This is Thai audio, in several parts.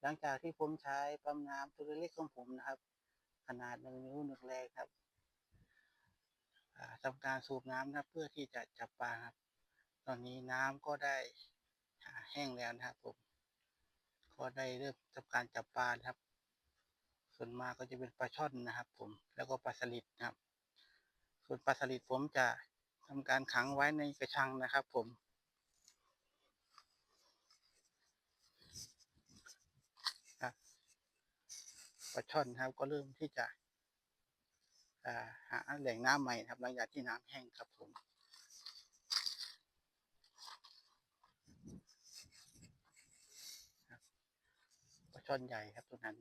หลังจากที่ผมใช้ปั๊มน้ำตัวเล็กของผมนะครับ ขนาดหนึ่งนิ้วหนึ่งแรงครับอ่าทำการสูบน้ำนะเพื่อที่จะจับปลาครับ ตอนนี้น้ำก็ได้แห้งแล้วนะครับผม ก็ได้เริ่มทำการจับปลาครับ ส่วนมากก็จะเป็นปลาช่อนนะครับ ผม แล้วก็ปลาสลิดนะครับ ส่วนปลาสลิดผมจะทำการขังไว้ในกระชังนะครับ ผม ครับป ลาช่อนครับ ก็เริ่มที่จะหาแหล่งน้ำใหม่ครับหลังจากที่น้ำแห้งครับผมปลาช่อนใหญ่ครับตัวนั้น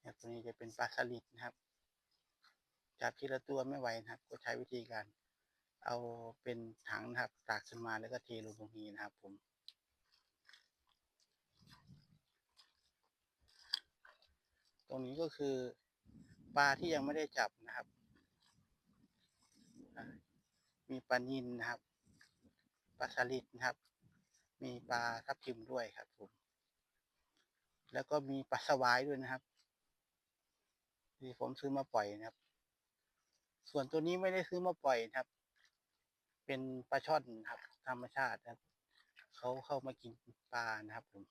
เนี่ยตัวนี้จะเป็นปลาสลิดนะครับ จับทีละตัวไม่ไหวนะครับ ก็ใช้วิธีการ เอาเป็นถังนะครับตากขึ้นมาแล้วก็เทลงตรงนี้นะครับผม รงนี้ก็คือปลาที่ยังไม่ได้จับนะครับ มีปลานินนะครับ ปลาสลิดนะครับ มีปลาทับทิมด้วยครับผม แล้วก็มีปลาสวายด้วยนะครับ ที่ผมซื้อมาปล่อยนะครับ ส่วนตัวนี้ไม่ได้ซื้อมาปล่อยนะครับ เป็นปลาช่อนครับ ธรรมชาตินะครับ เขาเข้ามากินปลานะครับผม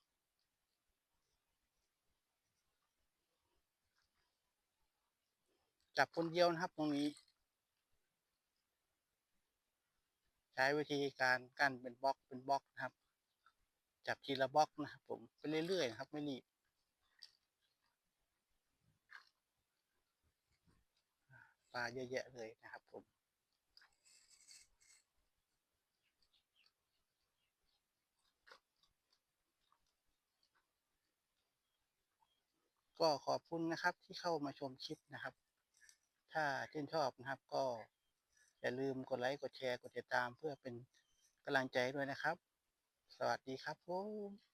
จับคนเดียวนะครับตรงนี้ ใช้วิธีการกั้นเป็นบล็อกเป็นบล็อกนะครับ จับทีละบล็อกนะครับผมไปเรื่อยๆนะครับไม่รีบปลาเยอะแยะเลยนะครับผมก็ขอบคุณนะครับที่เข้ามาชมคลิปนะครับ ถ้าชื่นชอบนะครับก็ อย่าลืมกดไลค์กดแชร์กดติดตามเพื่อเป็นกำลังใจด้วยนะครับ สวัสดีครับผม